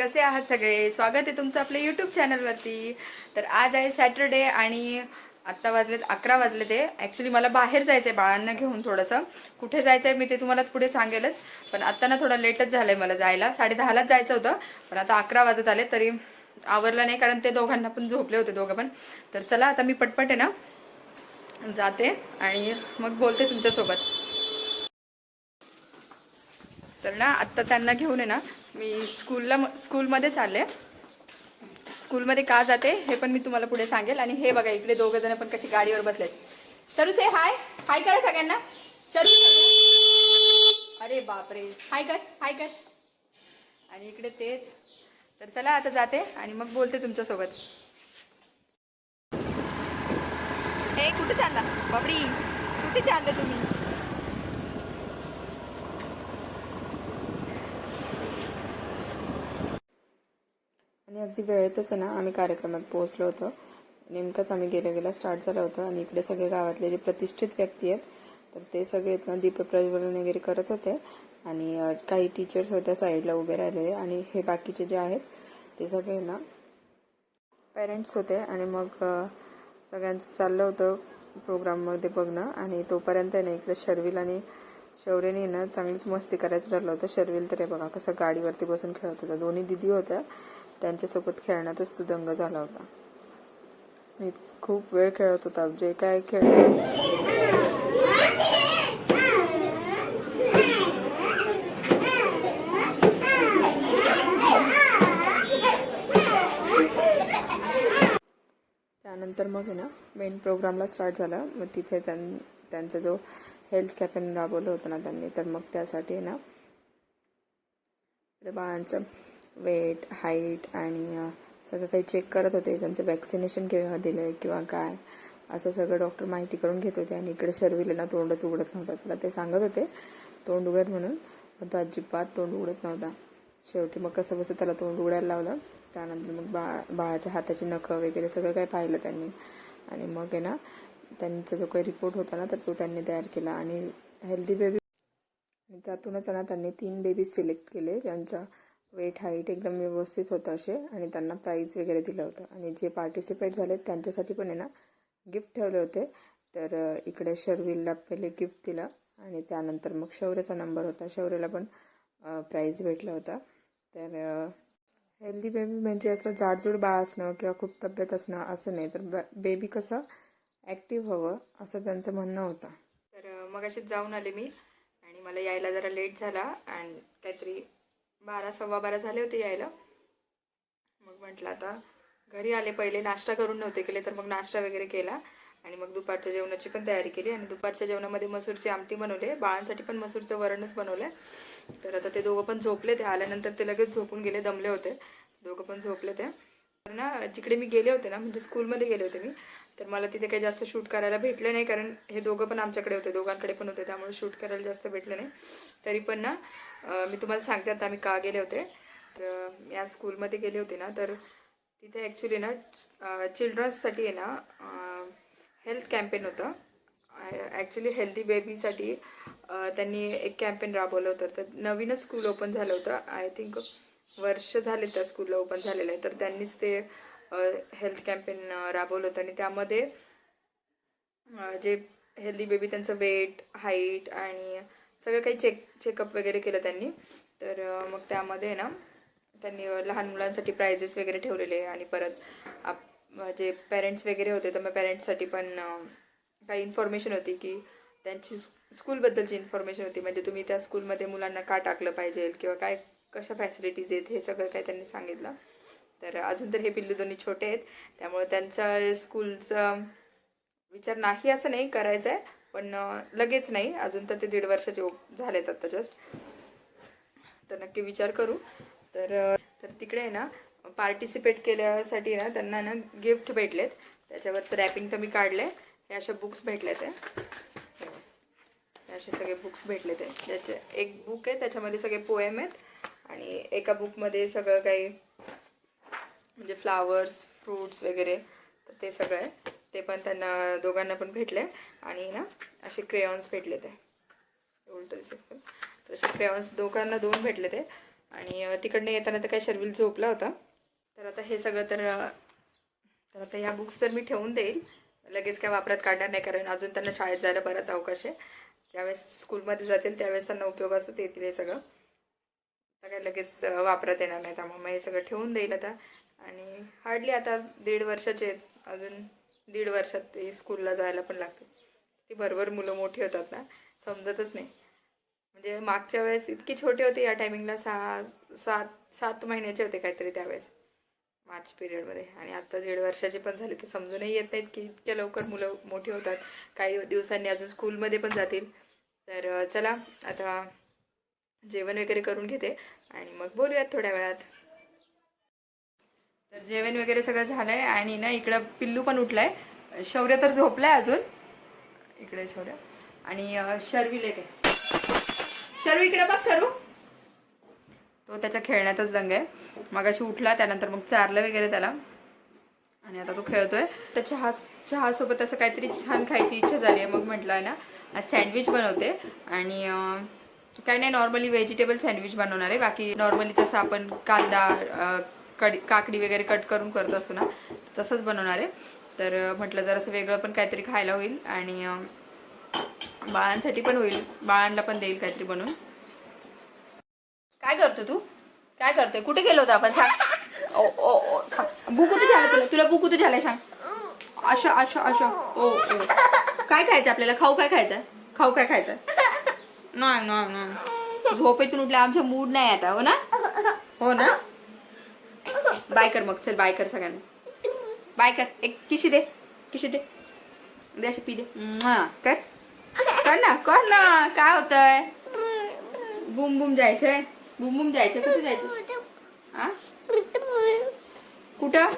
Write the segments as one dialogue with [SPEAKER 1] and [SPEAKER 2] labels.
[SPEAKER 1] कसे आहात सगळे? स्वागत आहे तुमचं आपल्या यूट्यूब चॅनलवरती तर आज आहे सॅटरडे आणि आत्ता वाजलेत अकरा वाजले ते ॲक्च्युली मला बाहेर जायचं आहे बाळांना घेऊन थोडंसं. कुठे जायचं आहे मी ते तुम्हाला पुढे सांगेलच. पण आत्ता ना थोडं लेटच झालं आहे मला जायला. साडेदहालाच जायचं होतं पण आता अकरा वाजत आले तरी आवरलं नाही कारण ते दोघांना पण झोपले होते दोघं पण. तर चला आता मी पटपट आहे ना जाते आणि मग बोलते तुमच्यासोबत. तर ना आत्ता त्यांना घेऊन आहे ना मी स्कूलला स्कूलमध्ये चालले स्कूलमध्ये का जाते हे पण मी तुम्हाला पुढे सांगेल. आणि हे बघा इकडे दोघं जण पण कशी गाडीवर बसलेत. सरू से हाय हाय करा सगळ्यांना. सरू अरे बापरे. हाय कर हाय कर. आणि इकडे ते. तर चला आता जाते आणि मग बोलते तुमच्यासोबत. हे कुठे चालला? बाबडी कुठे चालले तुम्ही? अगदी वेळेतच आहे ना आम्ही कार्यक्रमात पोहोचलो होतो. नेमकंच आम्ही गेल्या गेल्या स्टार्ट झालं होतं आणि इकडे सगळे गावातले जे प्रतिष्ठित व्यक्ती आहेत तर ते सगळे ना ना दीपप्रज्वलन वगैरे करत होते. आणि काही टीचर्स होत्या साईडला उभे राहिलेले आणि हे बाकीचे जे आहेत ते सगळे ना पेरेंट्स होते. आणि मग सगळ्यांचं चाललं होतं प्रोग्राममध्ये बघणं. आणि तोपर्यंत आहे ना इकडे शर्विल आणि शौर्यने ना चांगलीच मस्ती करायचं ठरलं होतं. शर्विल तर हे बघा कसं गाडीवरती बसून खेळत होता. दोन्ही दिदी होत्या. त्यांच्यासोबत खेळण्यातच तो दंग झाला होता. मी खूप वेळ खेळत होता. जे काय खेळ त्यानंतर मग आहे ना मेन प्रोग्रामला स्टार्ट झाला. मग तिथे त्यां त्यांचा जो हेल्थ कॅपेन राबवलं होतं ना त्यांनी. तर मग त्यासाठी ना बाळांचं वेट हाईट आणि सगळं काही चेक करत होते. त्यांचं वॅक्सिनेशन केव्हा दिलं आहे किंवा काय? असं सगळं डॉक्टर माहिती करून घेत होते आणि इकडे शर्विलेला तोंडच उघडत नव्हता. त्याला ते सांगत होते तोंड उघड म्हणून. पण तो अजिबात तोंड उघडत नव्हता. शेवटी मग कसं बसं त्याला तोंड उघडायला लावलं. त्यानंतर मग बाळ बाळाच्या हाताची नखं वगैरे सगळं काही पाहिलं त्यांनी. आणि मग आहे ना त्यांचा जो काही रिपोर्ट होता ना तर तो त्यांनी तयार केला. आणि हेल्दी बेबी आणि त्यातूनच ना त्यांनी तीन बेबीज सिलेक्ट केले ज्यांचा वेट हाईट एकदम व्यवस्थित होतं असे आणि त्यांना प्राईज वगैरे दिलं होतं. आणि जे पार्टिसिपेट झाले त्यांच्यासाठी पण आहे ना गिफ्ट ठेवले होते. तर इकडे शर्वीलला पहिले गिफ्ट दिलं आणि त्यानंतर मग शौर्याचा नंबर होता. शौर्याला पण प्राईज भेटला होता. तर हेल्दी बेबी म्हणजे असं जाडजूड बाळ असणं किंवा खूप तब्येत असणं असं नाही. तर बेबी कसं ॲक्टिव्ह हवं असं त्यांचं म्हणणं होतं. तर मग अशीच जाऊन आले मी आणि मला यायला जरा लेट झाला आणि काहीतरी बारा सव्वा बारा झाले होते यायला. मग म्हटलं आता घरी आले पहिले नाश्ता करून नव्हते केले तर मग नाश्ता वगैरे केला. आणि मग दुपारच्या जेवणाची पण तयारी केली. आणि दुपारच्या जेवणामध्ये मसूरची आमटी बनवले. बाळांसाठी पण मसूरचं वरणच बनवलं. तर आता ते दोघं पण झोपले. ते आल्यानंतर ते लगेच झोपून गेले दमले होते. दोघं पण झोपले ते. तर ना जिकडे मी गेले होते ना म्हणजे स्कूलमध्ये गेले होते मी तर मला तिथे काही जास्त शूट करायला भेटलं नाही कारण हे दोघं पण आमच्याकडे होते. दोघांकडे पण होते त्यामुळे शूट करायला जास्त भेटलं नाही. तरी पण ना मी तुम्हाला सांगते आता आम्ही का गेले होते? तर या स्कूलमध्ये गेले होते ना तर तिथे ॲक्च्युली ना चिल्ड्रन्ससाठी आहे ना हेल्थ कॅम्पेन होतं. ॲक्च्युली हेल्दी बेबीसाठी त्यांनी एक कॅम्पेन राबवलं होतं. तर नवीनच स्कूल ओपन झालं होतं. आय थिंक वर्ष झाले त्या स्कूलला ओपन झालेलं आहे. तर त्यांनीच ते हेल्थ कॅम्पेन राबवलं होतं. आणि त्यामध्ये जे हेल्दी बेबी त्यांचं वेट हाईट आणि सगळं काही चेक चेकअप वगैरे केलं त्यांनी. तर मग त्यामध्ये ना त्यांनी लहान मुलांसाठी प्राइजेस वगैरे ठेवलेले आणि परत आप जे पेरेंट्स वगैरे होते तर मग पेरेंट्ससाठी पण काही इन्फॉर्मेशन होती की त्यांची स्क- स्कूलबद्दलची इन्फॉर्मेशन होती. म्हणजे तुम्ही त्या स्कूलमध्ये मुलांना का टाकलं पाहिजे? किंवा काय कशा फॅसिलिटीज आहेत? हे सगळं काय त्यांनी सांगितलं. तर अजून तर हे पिल्लू दोन्ही छोटे आहेत. त्यामुळे त्यांचा स्कूलचा विचार नाही असं नाही करायचं आहे पण लगेच नाही. अजून तर ते दीड वर्षाचे झालेत आता जस्ट तर नक्की विचार करू. तर तर तिकडे आहे ना पार्टिसिपेट केल्यासाठी ना त्यांना ना गिफ्ट भेटलेत. त्याच्यावरचं रॅपिंग तर मी काढले हे अशा बुक्स भेटले ते. असे सगळे बुक्स भेटले ते. त्याचे एक बुक आहे त्याच्यामध्ये सगळे पोएम आहेत. आणि एका बुकमध्ये सगळं काही म्हणजे फ्लावर्स फ्रूट्स वगैरे तर ते सगळं आहे. ते पण त्यांना दोघांना पण भेटले आणि ना असे क्रेयॉन्स भेटले ते. उलट तर. असे क्रेयॉन्स दोघांना दोन भेटले ते. आणि तिकडनं येताना तर काय शर्विल झोपला होता. तर आता हे सगळं तर तर आता ह्या बुक्स तर मी ठेवून देईल. लगेच काय वापरात काढणार नाही कारण अजून त्यांना शाळेत जायला बराच अवकाश आहे. ज्यावेळेस स्कूलमध्ये जातील त्यावेळेस त्यांना उपयोगाचंच येतील हे सगळं. आता काय लगेच वापरात येणार नाही त्यामुळे मग हे सगळं ठेवून देईल आता. आणि हार्डली आता दीड वर्षाचे आहेत. अजून दीड वर्षात ते स्कूलला जायला पण लागते. ती बरोबर मुलं मोठी होतात ना समजतच नाही. म्हणजे मागच्या वेळेस इतकी छोटे होते या टायमिंगला सहा सात सात महिन्याचे होते काहीतरी त्यावेळेस. मार्च पिरियडमध्ये आणि आता दीड वर्षाचे पण झाले तर समजूनही येत नाहीत की इतक्या लवकर मुलं मोठी होतात. काही दिवसांनी अजून स्कूलमध्ये पण जातील. तर चला आता जेवण वगैरे करून घेते. आणि मग बोलूयात थोड्या वेळात. जेवण वगैरे सगळं झालं आहे आणि ना इकडं पिल्लू पण उठलाय. शौर्य तर झोपलाय अजून. इकडे शौर्य. आणि शर्वी लेक आहे. शर्वी इकडे बघ शरू. तो त्याच्या खेळण्यातच दंग आहे. मगाशी उठला त्यानंतर मग चारलं वगैरे त्याला. आणि आता तो खेळतोय. तर चहा चहासोबत असं काहीतरी छान खायची इच्छा झाली आहे मग म्हटलं आहे ना आज सँडविच बनवते. आणि काही नाही नॉर्मली व्हेजिटेबल सँडविच बनवणार आहे. बाकी नॉर्मली जसं आपण कांदा कडी काकडी वगैरे कट करून करत असतो ना तसंच बनवणार आहे. तर म्हटलं जरासं वेगळं पण काहीतरी खायला होईल आणि बाळांसाठी पण होईल. बाळांना पण देईल काहीतरी बनवून. काय करतो तू? काय करतोय? कुठे गेलो होतो आपण? सांग. ओ ओ ओ बुकू झालं तुला. तुला बुकू तर झालंय सांग. अशा अशा अशा. ओ ओ. काय खायचं आपल्याला? खाऊ काय खायचं? खाऊ काय खायचं? नाही नाही नाही. झोपेतून उठल्या आमचा मूड नाही आता हो ना? हो ना? बाय कर मग. चल बाय कर सगळ्यांना. बाय कर. एक किशी दे. किशी दे. दे अशी पी दे. कर. कर ना कर ना. काय होतंय? बुम बुम जायचंय. बुम बुम जायचं कुठे जायचं? हा कुठं?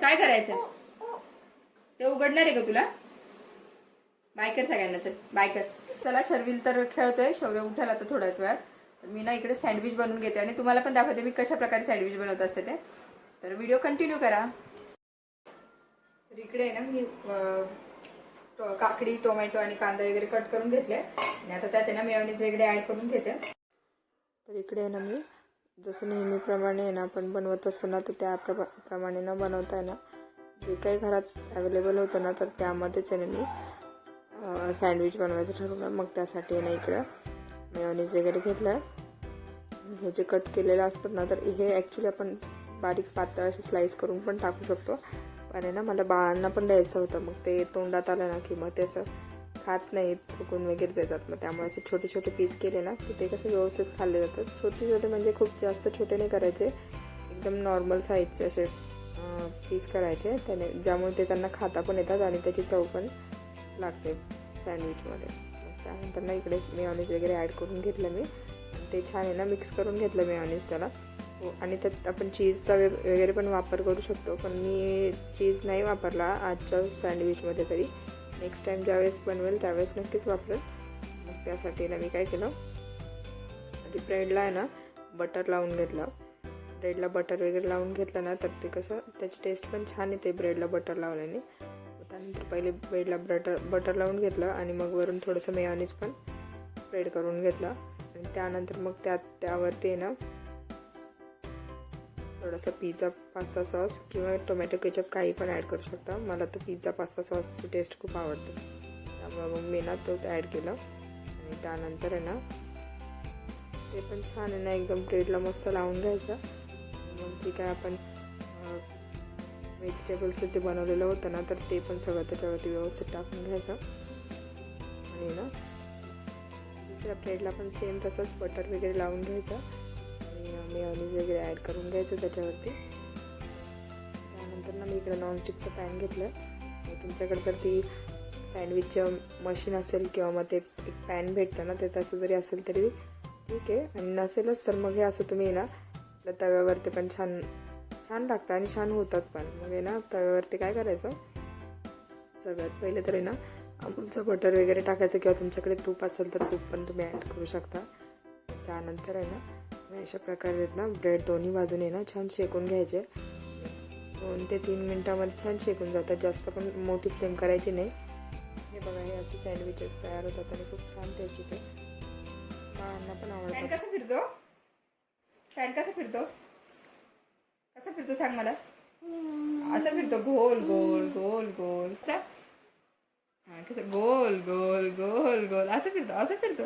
[SPEAKER 1] काय करायचं? ते उघडणार आहे का तुला? बाय कर सगळ्यांना चल. बाय कर. चला शर्विल तर खेळतोय. शौर्य उठायला तर थोड्याच वेळात. मी ना इकडे सँडविच बनवून घेते आणि तुम्हाला पण दाखवते मी कशा प्रकारे सँडविच बनवत असते ते. तर व्हिडिओ कंटिन्यू करा. तर इकडे आहे ना मी टो- काकडी टोमॅटो आणि कांदा वगैरे कट करून घेतले आणि आता त्यात आहे ना मेयोनीज वगैरे ॲड करून घेते. तर इकडे आहे ना मी जसं नेहमीप्रमाणे आहे ना आपण बनवत असतो ना तर त्या प्रमाणे न बनवता आहे ना. जे काही घरात अवेलेबल होतं ना तर त्यामध्येच आहे ना मी सँडविच बनवायचं ठरवलं. मग त्यासाठी आहे ना इकडं मेयोनीज वगैरे घेतलं हे जे कट केलेलं असतात ना तर हे ॲक्च्युली आपण बारीक पातळ असे स्लाईस करून पण टाकू शकतो. पण आहे ना मला बाळांना पण द्यायचं होतं. मग ते तोंडात आलं ना की मग ते असं खात नाहीत थुकून वगैरे देतात. मग त्यामुळे असे छोटे छोटे पीस केले ना की ते कसं व्यवस्थित खाल्ले जातात. छोटे छोटे म्हणजे खूप जास्त छोटे नाही करायचे. एकदम नॉर्मल साईजचे असे पीस करायचे. त्याने ज्यामुळे ते त्यांना खाता पण येतात आणि त्याची चव पण लागते सँडविचमध्ये त्यानंतर ना इकडे मेयोनीज वगैरे ॲड करून घेतलं मी. ते छान आहे ना मिक्स करून घेतलं मेयोनीज त्याला. हो आणि त्यात आपण चीजचा वे वगैरे पण वापर करू शकतो पण मी चीज नाही वापरला आजच्या सँडविचमध्ये तरी. नेक्स्ट टाईम ज्यावेळेस बनवेल त्यावेळेस नक्कीच वापरेल. मग त्यासाठी ना मी काय केलं आधी ब्रेडला आहे ना बटर लावून घेतलं. ब्रेडला बटर वगैरे लावून घेतलं ना तर ते कसं त्याची टेस्ट पण छान येते ब्रेडला बटर लावल्याने. मग त्यानंतर पहिले ब्रेडला बटर बटर लावून घेतलं आणि मग वरून थोडंसं मेयोनीज पण स्प्रेड करून घेतलं. आणि त्यानंतर मग त्यात त्यावरती आहे ना थोडासा पिझ्झा पास्ता सॉस किंवा टोमॅटो केचप काही पण ॲड करू शकता. मला तर पिझ्झा पास्ता सॉसची टेस्ट खूप आवडते. त्यामुळे मग मी ना तोच ॲड केला. आणि त्यानंतर आहे ना ते पण छान आहे ना एकदम ब्रेडला मस्त लावून घ्यायचं. मग जी काय आपण व्हेजिटेबल्स जे बनवलेलं होतं ना तर ते पण सगळं त्याच्यावरती व्यवस्थित टाकून घ्यायचं. आणि ना दुसऱ्या प्लेटला पण सेम तसंच बटर वगैरे लावून घ्यायचं. आणि मेयोनीज वगैरे ॲड करून घ्यायचं त्याच्यावरती. त्यानंतर ना मी इकडे नॉनस्टिकचं पॅन घेतलं आणि तुमच्याकडे जर ती सँडविचचं मशीन असेल किंवा मग ते एक पॅन भेटतं ना ते तसं जरी असेल तरी ठीक आहे. आणि नसेलच तर मग हे असं तुम्ही ना तव्यावरती पण छान छान लागतं आणि छान होतात पण. मग आहे ना तव्यावरती काय करायचं? सगळ्यात पहिले तर आहे ना अमूलचं बटर वगैरे टाकायचं किंवा तुमच्याकडे तूप असेल तर तूप पण तुम्ही ॲड करू शकता. त्यानंतर आहे ना मी अशा प्रकारे आहेत ना ब्रेड दोन्ही बाजूने ना छान शेकून घ्यायचे. दोन ते तीन मिनटामध्ये छान शेकून जातात. जास्त पण मोठी फ्लेम करायची नाही. हे बघा हे असे सँडविचेस तयार होतात आणि खूप छान टेस्ट होते बाळांना पण आवडतात.
[SPEAKER 2] कसं फिरतो?
[SPEAKER 1] फॅन फिरतो? फिरतो सांग मला. असं फिरतो. गोल गोल गोल गोल. हा कसं? गोल गोल गोल गोल. असं फिरतो असं फिरतो.